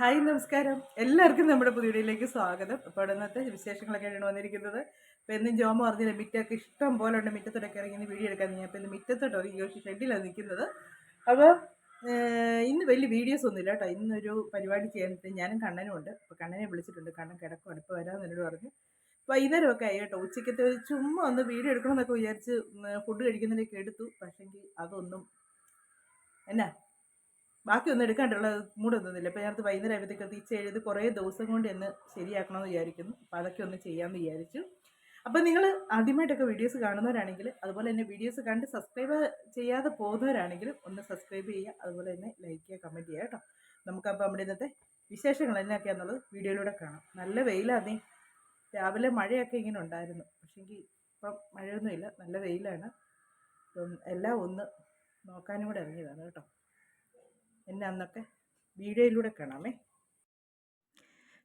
Hi നമസ്കാരം. എല്ലാവർക്കും നമ്മുടെ പുതിയ വീഡിയോയിലേക്ക് സ്വാഗതം. അപ്പോൾ ഇന്നത്തെ വിശേഷങ്ങളൊക്കെയാണ് വന്നിരിക്കുന്നത്. അപ്പോൾ എന്നും ജോമ പറഞ്ഞില്ല മിറ്റൊക്കെ ഇഷ്ടം പോലെ ഉണ്ട് മിറ്റത്തോടൊക്കെ ഇറങ്ങി വീഡിയോ എടുക്കാൻ ഞാൻ അപ്പോൾ ഇന്ന് മിറ്റത്തോട്ടോ ഈ യോശി ഷെഡിലാണ് നിൽക്കുന്നത്. അപ്പോൾ ഇന്ന് വലിയ വീഡിയോസ് ഒന്നുമില്ല കേട്ടോ. ഇന്നൊരു പരിപാടി ചെയ്യാനിട്ട് ഞാനും കണ്ണനും ഉണ്ട്. അപ്പോൾ കണ്ണനെ വിളിച്ചിട്ടുണ്ട്. കണ്ണൻ കിടക്കുവാണ്. ഇപ്പോൾ വരാമെന്ന് എന്നോട് പറഞ്ഞു. വൈകുന്നേരമൊക്കെ ആയി കേട്ടോ. ഉച്ചയ്ക്കത്തെ ഒരു ചുമ്മാ ഒന്ന് വീഡിയോ എടുക്കണമെന്നൊക്കെ വിചാരിച്ച് ഫുഡ് കഴിക്കുന്നതിനൊക്കെ എടുത്തു. പക്ഷേങ്കിൽ അതൊന്നും എന്നാ ബാക്കിയൊന്നും എടുക്കാണ്ടുള്ള മൂടൊന്നുമില്ല ഇപ്പം ഞാനത് വൈകുന്നേരം ആയപ്പോഴത്തേക്ക് തിരിച്ച് എഴുതി കുറേ ദിവസം കൊണ്ട് എന്ന് ശരിയാക്കണമെന്ന് വിചാരിക്കുന്നു. അപ്പം അതൊക്കെ ഒന്ന് ചെയ്യാമെന്ന് വിചാരിച്ചു. അപ്പം നിങ്ങൾ ആദ്യമായിട്ടൊക്കെ വീഡിയോസ് കാണുന്നവരാണെങ്കിൽ അതുപോലെ തന്നെ വീഡിയോസ് കണ്ട് സബ്സ്ക്രൈബ് ചെയ്യാതെ പോകുന്നവരാണെങ്കിൽ ഒന്ന് സബ്സ്ക്രൈബ് ചെയ്യുക. അതുപോലെ തന്നെ ലൈക്ക് ചെയ്യുക കമന്റ് ചെയ്യുക കേട്ടോ. നമുക്കപ്പോൾ നമ്മുടെ ഇന്നത്തെ വിശേഷങ്ങൾ എന്നൊക്കെയാണെന്നുള്ളത് വീഡിയോയിലൂടെ കാണാം. നല്ല വെയിലാന്നേ. രാവിലെ മഴയൊക്കെ ഇങ്ങനെ ഉണ്ടായിരുന്നു. പക്ഷേങ്കിൽ ഇപ്പം മഴയൊന്നുമില്ല. നല്ല വെയിലാണ്. അപ്പം എല്ലാം ഒന്ന് നോക്കാനും കൂടെ ഇറങ്ങിയതാണ് കേട്ടോ. എന്നെ വീഡിയോയിലൂടെ കാണാമേ.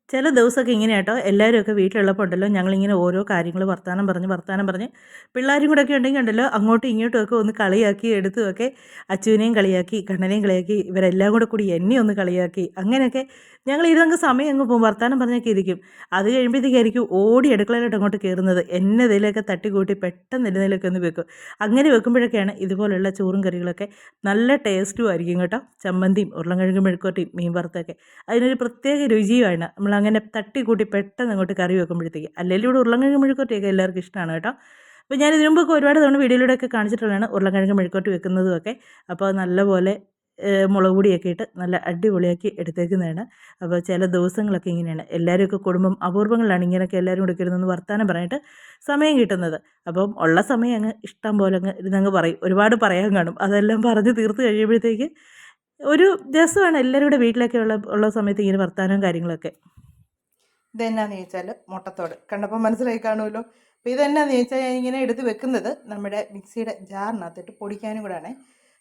ചില ദിവസമൊക്കെ ഇങ്ങനെ കേട്ടോ എല്ലാവരും ഒക്കെ വീട്ടിലുള്ളപ്പോൾ ഉണ്ടല്ലോ ഞങ്ങളിങ്ങനെ ഓരോ കാര്യങ്ങൾ വർത്താനം പറഞ്ഞ് വർത്താനം പറഞ്ഞ് പിള്ളേരും കൂടെ ഒക്കെ ഉണ്ടെങ്കിൽ ഉണ്ടല്ലോ അങ്ങോട്ടും ഇങ്ങോട്ടും ഒക്കെ ഒന്ന് കളിയാക്കി എടുത്തുമൊക്കെ അച്ചുവിനെയും കളിയാക്കി കണ്ണനെയും കളിയാക്കി ഇവരെല്ലാം കൂടെ കൂടി എന്നെ ഒന്ന് കളിയാക്കി അങ്ങനെയൊക്കെ ഞങ്ങൾ ഇരുന്നങ്ങ് സമയം അങ്ങ് പോകും. വർത്തമാനം പറഞ്ഞൊക്കെ ഇരിക്കും. അത് കഴിയുമ്പോഴത്തേക്കായിരിക്കും ഓടി അടുക്കളയിലോട്ട് അങ്ങോട്ട് കയറുന്നത്. എന്നെ ഇതിലൊക്കെ തട്ടിക്കൂട്ടി പെട്ടെന്ന് ഇരുന്നതിലൊക്കെ ഒന്ന് വെക്കും. അങ്ങനെ വെക്കുമ്പോഴൊക്കെയാണ് ഇതുപോലുള്ള ചോറും കറികളൊക്കെ നല്ല ടേസ്റ്റും ആയിരിക്കും കേട്ടോ. ചമ്മന്തിയും ഉരുളൻകിഴങ്ങ് മെഴുക്കോട്ടിയും മീൻ വറുത്തൊക്കെ. അതിനൊരു പ്രത്യേക രുചിയുമാണ്. നമ്മളങ്ങനെ തട്ടിക്കൂട്ടി പെട്ടെന്ന് അങ്ങോട്ട് കറി വെക്കുമ്പോഴത്തേക്ക്. അല്ലെങ്കിൽ ഇവിടെ ഉരുളൻകിഴങ്ങ് മെഴുക്കോട്ടിയൊക്കെ എല്ലാവർക്കും ഇഷ്ടമാണ് കേട്ടോ. അപ്പോൾ ഞാൻ ഇതിനു ഒരുപാട് തവണ വീഡിയോയിലൂടെയൊക്കെ കാണിച്ചിട്ടുള്ളതാണ് ഉരുളക്കിഴങ്ങ് മെഴുക്കോട്ട് വെക്കുന്നതും ഒക്കെ അപ്പോൾ നല്ലപോലെ മുളക് പൊടിയൊക്കെ ഇട്ട് നല്ല അടിപൊളിയാക്കി എടുത്തേക്കുന്നതാണ്. അപ്പോൾ ചില ദിവസങ്ങളൊക്കെ ഇങ്ങനെയാണ്. എല്ലാവരുമൊക്കെ കുടുംബം അപൂർവങ്ങളാണ് ഇങ്ങനെയൊക്കെ എല്ലാവരും കൂടെ ഇരുന്നൊന്ന് വർത്തമാനം പറഞ്ഞിട്ട് സമയം കിട്ടുന്നത്. അപ്പം ഉള്ള സമയം അങ്ങ് ഇഷ്ടം പോലെ അങ്ങ് ഇരുന്നങ്ങ് പറയും. ഒരുപാട് പറയാൻ കാണും. അതെല്ലാം പറഞ്ഞ് തീർത്ത് കഴിയുമ്പോഴത്തേക്ക് ഒരു രസമാണ് എല്ലാവരും കൂടെ വീട്ടിലൊക്കെ ഉള്ള ഉള്ള സമയത്ത് ഇങ്ങനെ വർത്തമാനവും കാര്യങ്ങളൊക്കെ. ഇതെന്നാന്ന് ചോദിച്ചാൽ മുട്ടത്തോട്. കണ്ടപ്പോൾ മനസ്സിലായി കാണുമല്ലോ. അപ്പോൾ ഇതെന്നാന്ന് ചോദിച്ചാൽ ഞാൻ ഇങ്ങനെ എടുത്ത് വെക്കുന്നത് നമ്മുടെ മിക്സിയുടെ ജാറിനകത്തിട്ട് പൊടിക്കാനും കൂടെയാണ്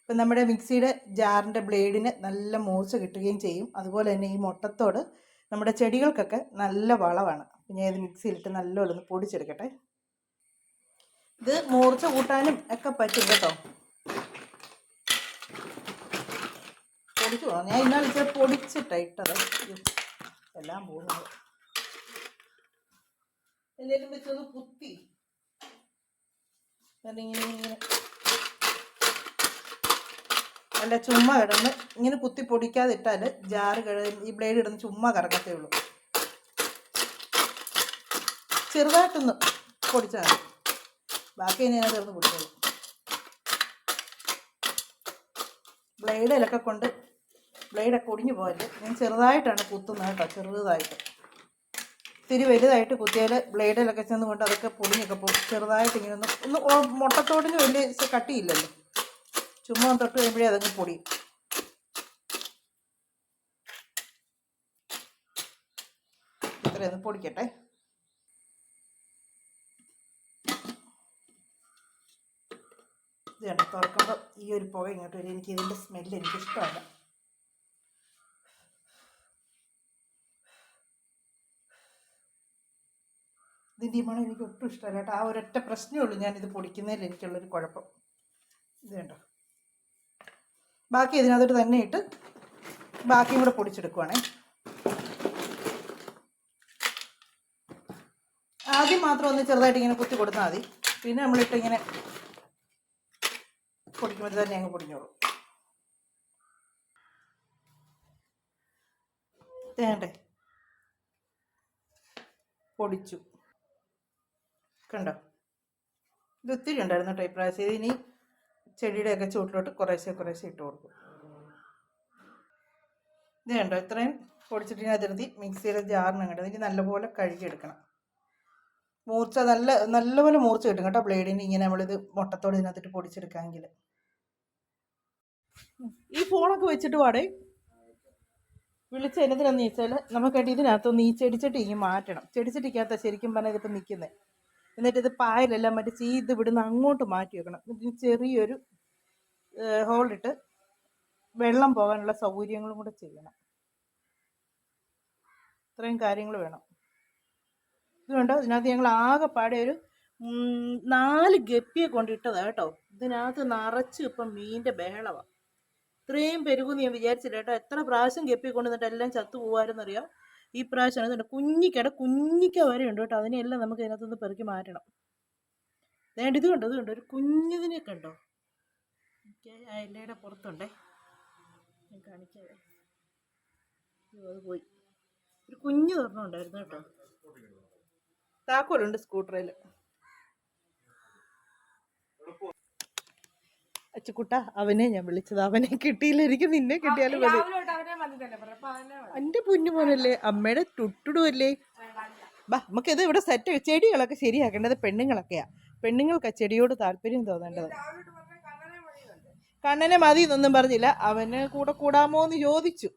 അപ്പം നമ്മുടെ മിക്സിയുടെ ജാറിന്റെ ബ്ലേഡിന് നല്ല മൂർച്ച കിട്ടുകയും ചെയ്യും. അതുപോലെ തന്നെ ഈ മുട്ടത്തോട് നമ്മുടെ ചെടികൾക്കൊക്കെ നല്ല വളമാണ്. ഞാൻ ഇത് മിക്സിയിലിട്ട് നല്ലോണം ഒന്ന് പൊടിച്ചെടുക്കട്ടെ. ഇത് മൂർച്ച കൂട്ടാനും ഒക്കെ പറ്റും കേട്ടോ. പൊടിച്ചു പോകണം ഞാൻ ഇന്നാൾ ഇച്ചിരി പൊടിച്ചിട്ടാണ് ഇട്ടത്. എല്ലാം പോകുന്നത് എന്തെങ്കിലും വെച്ചൊന്ന് കുത്തി. എന്നിങ്ങനെ ഇങ്ങനെ അല്ല ചുമ്മാ കിടന്ന് ഇങ്ങനെ കുത്തി പൊടിക്കാതിട്ടാൽ ജാറ് ഈ ബ്ലേഡ് ഇടുന്ന ചുമ്മാ കറങ്ങത്തേ ഉള്ളൂ ചെറുതായിട്ടൊന്ന് പൊടിച്ചാൽ മതി. ബാക്കി ഇനി ഞാൻ ചേർന്ന് പൊടിച്ചോളൂ ബ്ലേഡിലൊക്കെ കൊണ്ട് ബ്ലേഡൊക്കെ ഒടിഞ്ഞു പോകല്ലേ ഞാൻ ചെറുതായിട്ടാണ് കുത്തുന്നത് കേട്ടോ ചെറുതായിട്ട്. ഇത്തിരി വലുതായിട്ട് കുത്തിയാൽ ബ്ലേഡിലൊക്കെ ചെന്ന് കൊണ്ട് അതൊക്കെ പൊടിഞ്ഞൊക്കെ പോകും. ചെറുതായിട്ട് ഇങ്ങനെ ഒന്ന് ഒന്ന് മുട്ടത്തോടിന് വലിയ കട്ടിയില്ലല്ലോ. ചുമ്മാ തൊട്ട് കഴിയുമ്പോഴേ അതങ്ങ് ഇത്രയൊന്ന് പൊടിക്കട്ടെ. ഇത് കണ്ടോ തുറക്കുമ്പോൾ ഈ ഒരു പുക ഇങ്ങോട്ട് വരും. എനിക്ക് ഇതിന്റെ സ്മെല്ല് എനിക്ക് ഇഷ്ടമല്ല ഇതിന്റെ മണം എനിക്ക് ഒട്ടും ഇഷ്ടമല്ല കേട്ടോ. ആ ഒരൊറ്റ പ്രശ്നമേ ഉള്ളൂ ഞാനിത് പൊടിക്കുന്നതിൽ എനിക്കുള്ളൊരു കുഴപ്പം. ഇത് കണ്ടോ? ബാക്കി ഇതിനകത്തോട്ട് തന്നെ ഇട്ട് ബാക്കിയും കൂടെ പൊടിച്ചെടുക്കുവാണേ. ആദ്യം മാത്രം ഒന്ന് ചെറുതായിട്ട് ഇങ്ങനെ കുത്തി കൊടുത്താൽ മതി. പിന്നെ നമ്മളിട്ട് ഇങ്ങനെ പൊടിക്കുമ്പോൾ തന്നെ അങ്ങ് പൊടിഞ്ഞോളൂ. തേണ്ടേ പൊടിച്ചു. കണ്ടോ? ഇത് ഒത്തിരി ഉണ്ടായിരുന്നു കേട്ടോ ഇപ്രാവശ്യം ഇനി ചെടിയുടെയൊക്കെ ചുവട്ടിലോട്ട് കുറേശ്ശെ കുറേശ്ശെ ഇട്ട് കൊടുക്കും. ഇത് കണ്ടോ? ഇത്രയും പൊടിച്ചിട്ട് അതിർത്തി മിക്സിയുടെ ജാറിന് അങ്ങോട്ട് ഇനി നല്ലപോലെ കഴുകിയെടുക്കണം. മൂർച്ച നല്ല നല്ലപോലെ മൂർച്ച കിട്ടും കേട്ടോ ബ്ലേഡിന് ഇങ്ങനെ നമ്മളിത് മുട്ടത്തോട് ഇതിനകത്തിട്ട് പൊടിച്ചെടുക്കാമെങ്കിൽ ഈ ഫോണൊക്കെ വെച്ചിട്ട് പാടേ വിളിച്ച എന്നതിനെന്ന് ചോദിച്ചാൽ നമുക്കായിട്ട് ഇതിനകത്തൊന്ന് ഈ ചെടിച്ചട്ടി ഇങ്ങനെ മാറ്റണം. ചെടിച്ചട്ടിക്കകത്താണ് ശരിക്കും പറഞ്ഞാൽ ഇതിപ്പോൾ നിൽക്കുന്നത് എന്നിട്ട് ഇത് പായലെല്ലാം മറ്റേ ചെയ്ത് വിടുന്ന അങ്ങോട്ട് മാറ്റി വെക്കണം. എന്നിട്ട് ചെറിയൊരു ഹോളിട്ട് വെള്ളം പോകാനുള്ള സൗകര്യങ്ങളും കൂടെ ചെയ്യണം. ഇത്രയും കാര്യങ്ങൾ വേണം. ഇതുകൊണ്ട് ഇതിനകത്ത് ഞങ്ങൾ ആകെപ്പാടെ ഒരു നാല് ഗപ്പിയെ കൊണ്ടിട്ടതാണ് കേട്ടോ. ഇതിനകത്ത് നിറച്ച് ഇപ്പം മീനിന്റെ ബഹളമാണ് ഇത്രയും പെരുകുമെന്ന് ഞാൻ വിചാരിച്ചില്ല കേട്ടോ. എത്ര പ്രാവശ്യം ഗപ്പി കൊണ്ടുവന്നിട്ട് എല്ലാം ചത്തു പോകുമായിരുന്നറിയാം ഈ പ്രാവശ്യം അതുകൊണ്ട് കുഞ്ഞിക്കട കുഞ്ഞിക്ക വരെ ഉണ്ട് കേട്ടോ. അതിനെല്ലാം നമുക്ക് ഇതിനകത്തുനിന്ന് പെറുക്കി മാറ്റണം. വേണ്ട ഇത് കണ്ടോ ഇത് ഒരു കുഞ്ഞിതിനെ കണ്ടോ? ഇലയുടെ പുറത്തുണ്ടേ. ഞാൻ കാണിക്കാതെ അത് പോയി. ഒരു കുഞ്ഞു തുറന്നുണ്ടായിരുന്നു കേട്ടോ. താക്കോലുണ്ട് സ്കൂട്ടറിൽ അച്ചുക്കുട്ട അവനെ ഞാൻ വിളിച്ചത്. അവനെ കിട്ടിയില്ല. എനിക്ക് നിന്നെ കിട്ടിയാലും മതി. എന്റെ പൊന്നുമോനല്ലേ അമ്മയുടെ ടുട്ടുടുമല്ലേ ബാ നമുക്ക് നമുക്കിത് ഇവിടെ സെറ്റ് ചെടികളൊക്കെ ശരിയാക്കേണ്ടത് പെണ്ണുങ്ങളൊക്കെയാ. പെണ്ണുങ്ങൾക്ക് ചെടിയോട് താല്പര്യം തോന്നേണ്ടത്. കണ്ണനെ മതി എന്നൊന്നും പറഞ്ഞില്ല. അവന് കൂടെ കൂടാമോ എന്ന് ചോദിച്ചു.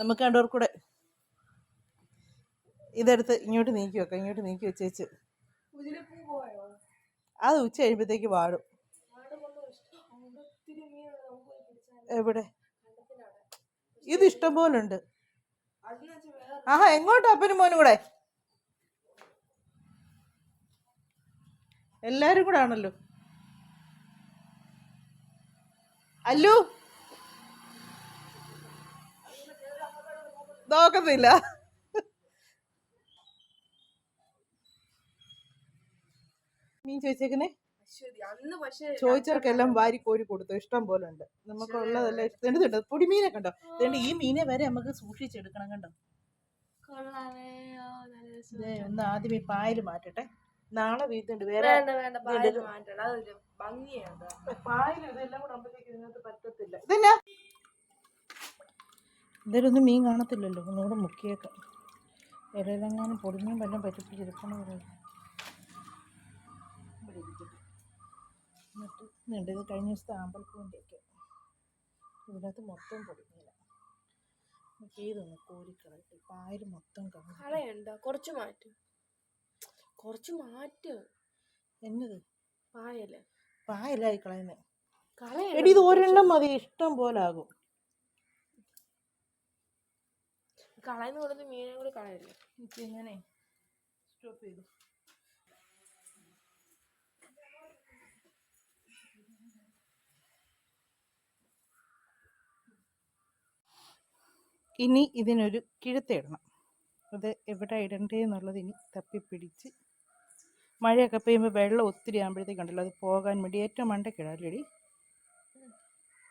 നമുക്ക് കണ്ടവർ കൂടെ. ഇതെടുത്ത് ഇങ്ങോട്ട് നീക്കി വെക്കാം. ഇങ്ങോട്ട് നീക്കി വെച്ചേച്ച്. അത് ഉച്ച കഴിയുമ്പോഴത്തേക്ക് വാടും എവിടെ? ഇത് ഇഷ്ടം പോലെ ഉണ്ട് ആഹാ എങ്ങോട്ടാ അപ്പനും മോനും കൂടെ? എല്ലാരും കൂടെ ആണല്ലോ. അല്ലു? നോക്കത്തില്ല മീൻ ചോദിച്ചേക്കണേ ചോദിച്ചവർക്കെല്ലാം വാരി കോരി കൊടുത്തു. ഇഷ്ടം പോലെ ഉണ്ട് നമുക്ക് ഉള്ളതെല്ലാം പൊടി പൊടിമീനെ കണ്ടോ അതുകൊണ്ട് ഈ മീനെ വരെ നമുക്ക് സൂക്ഷിച്ചെടുക്കണം കണ്ടോ? ഒന്ന് ആദ്യം ഈ പായൽ മാറ്റട്ടെ. നാളെ വീട്ടുണ്ട് വേറെ പായൽ പായൽ ഇതെല്ലാം കൂടെ ആകുമ്പോഴത്തേക്ക് ഇതിനകത്ത് പറ്റത്തില്ല. ഇതെന്നാ? ഒന്നും മീൻ കാണത്തില്ലല്ലോ. ഒന്നുകൂടെ മുക്കിയേക്കാം. ഇടയിലെങ്ങാനും പൊടിമീൻ വല്ലതും പറ്റിപ്പിടിച്ചെടുക്കണം ഇവിടെ ഇതുണ്ട് ഇത് കഴിഞ്ഞ ദിവസത്തെ ആമ്പൽപ്പൂവിന്റെയൊക്കെ ഇതിനകത്ത് മൊത്തം പൊടിഞ്ഞില്ല നമുക്ക് ഇതൊന്ന് കോരിക്കളയിട്ട് പായൽ മൊത്തം കളയണ്ട. കുറച്ച് മാറ്റ്. കുറച്ച് മാറ്റ്. എന്നത്? പായൽ. പായലായി കളയുന്നേ. എടി ഇത് ഒരെണ്ണം മതി. ഇഷ്ടം പോലെ ആകും. കളയുന്ന കൊടുത്ത് മീനും കൂടി കളയല്ലേ? ഇങ്ങനെ സ്റ്റോപ്പ് ചെയ്തു. ഇനി ഇതിനൊരു കിഴത്തിടണം. അത് എവിടെ ഇടണ്ടേ എന്നുള്ളത് ഇനി തപ്പിപ്പിടിച്ച് മഴയൊക്കെ പെയ്യുമ്പോൾ വെള്ളം ഒത്തിരി ആകുമ്പോഴത്തേക്കുണ്ടല്ലോ അത് പോകാൻ വേണ്ടി ഏറ്റവും മണ്ടക്കിടാല്ലേടി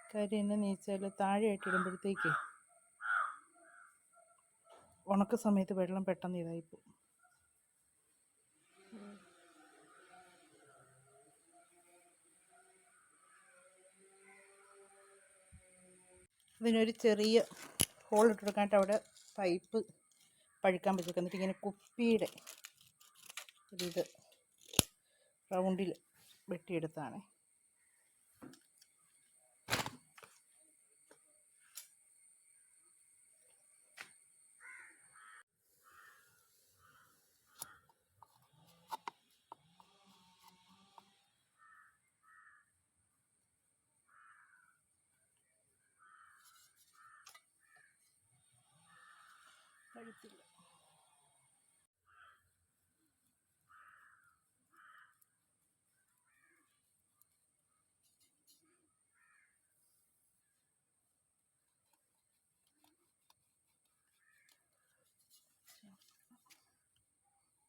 കാര്യം എന്നാന്ന് ചോദിച്ചാൽ താഴെയായിട്ട് ഇടുമ്പോഴത്തേക്ക് ഉണക്ക സമയത്ത് വെള്ളം പെട്ടെന്ന് ഇതായിപ്പോവും ഇതിനൊരു ചെറിയ ഹോൾ അവിടെ പൈപ്പ് പഴുക്കാൻ പറ്റും എന്നിട്ട് ഇങ്ങനെ കുപ്പിയുടെ ഒരിത് റൗണ്ടിൽ വെട്ടിയെടുത്താണ് പഴുത്തില്ല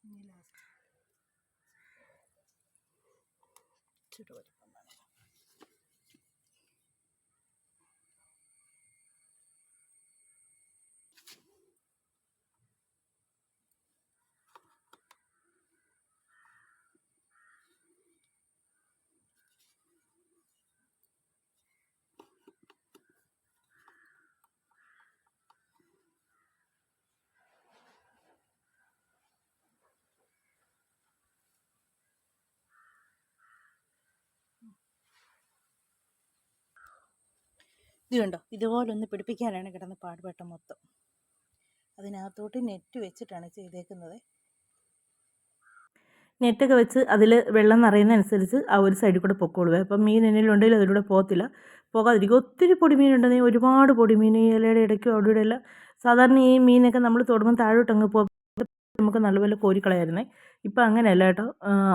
ഇനി ലാസ്റ്റ് ഇച്ചിരി ഇത് കണ്ടോ ഇതുപോലെ ഒന്ന് പിടിപ്പിക്കാനാണ് കിടന്ന് പാടുപെട്ട മൊത്തം. അതിനകത്തോട്ട് നെറ്റ് വെച്ചിട്ടാണ് ചെയ്തേക്കുന്നത്. നെറ്റൊക്കെ വെച്ച് അതിൽ വെള്ളം നിറയുന്നതനുസരിച്ച് ആ ഒരു സൈഡിൽ കൂടെ പൊക്കോളുവേ. അപ്പം മീൻ എന്നിലുണ്ടെങ്കിൽ അതിലൂടെ പോകത്തില്ല. പോകാതിരിക്കും ഒത്തിരി പൊടിമീനുണ്ടെങ്കിൽ ഒരുപാട് പൊടിമീൻ ഇലയുടെ ഇടയ്ക്കും അവിടെ ഇവിടെ എല്ലാം സാധാരണ ഈ മീനൊക്കെ നമ്മൾ തൊടുമ്പോൾ താഴോട്ട് അങ്ങ് പോകും നമുക്ക് നല്ലപോലെ കോരിക്കളയായിരുന്നേ ഇപ്പം അങ്ങനെയല്ല കേട്ടോ.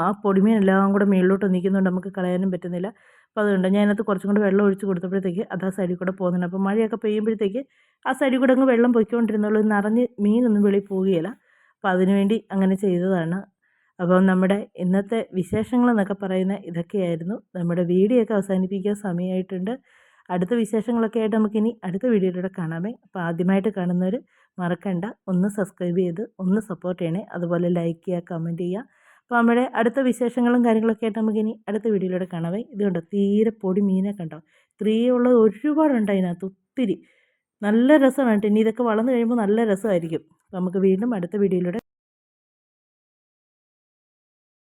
ആ പൊടിമീൻ എല്ലാം കൂടെ മേളിലോട്ട് നിൽക്കുന്നുണ്ട്. നമുക്ക് കളയാനും പറ്റുന്നില്ല. അപ്പോൾ അതുകൊണ്ട് ഞാനത് കുറച്ചും കൂടെ വെള്ളം ഒഴിച്ച് കൊടുത്തപ്പോഴത്തേക്ക് അത് ആ സൈഡിൽ കൂടെ പോകുന്നുണ്ട്. അപ്പോൾ മഴയൊക്കെ പെയ്യുമ്പോഴത്തേക്ക് ആ സൈഡിൽ കൂടെ അങ്ങ് വെള്ളം പൊയ്ക്കൊണ്ടിരുന്നുള്ളൂ. നിറഞ്ഞ് മീനൊന്നും വെളിയിൽ പോവുകയില്ല. അപ്പോൾ അതിനുവേണ്ടി അങ്ങനെ ചെയ്തതാണ്. അപ്പോൾ നമ്മുടെ ഇന്നത്തെ വിശേഷങ്ങൾ എന്നൊക്കെ പറയുന്ന ഇതൊക്കെയായിരുന്നു. നമ്മുടെ വീഡിയോ ഒക്കെ അവസാനിപ്പിക്കാൻ സമയമായിട്ടുണ്ട്. അടുത്ത വിശേഷങ്ങളൊക്കെ ആയിട്ട് നമുക്കിനി അടുത്ത വീഡിയോയിലൂടെ കാണാമേ. അപ്പോൾ ആദ്യമായിട്ട് കാണുന്നവർ മറക്കണ്ട. ഒന്ന് സബ്സ്ക്രൈബ് ചെയ്ത് ഒന്ന് സപ്പോർട്ട് ചെയ്യണേ. അതുപോലെ ലൈക്ക് ചെയ്യുക കമന്റ് ചെയ്യുക. അപ്പോൾ നമ്മുടെ അടുത്ത വിശേഷങ്ങളും കാര്യങ്ങളൊക്കെ ആയിട്ട് നമുക്കിനി അടുത്ത വീഡിയോയിലൂടെ കാണാവേ. ഇതുകൊണ്ട്? തീരെ പൊടി മീനെ കണ്ടോ? ഇത്രയുള്ളത് ഒരുപാടുണ്ട് അതിനകത്ത്. ഒത്തിരി. നല്ല രസമാണ് കേട്ടോ. ഇനി ഇതൊക്കെ വളർന്നു കഴിയുമ്പോൾ നല്ല രസമായിരിക്കും. അപ്പോൾ നമുക്ക് വീണ്ടും അടുത്ത വീഡിയോയിലൂടെ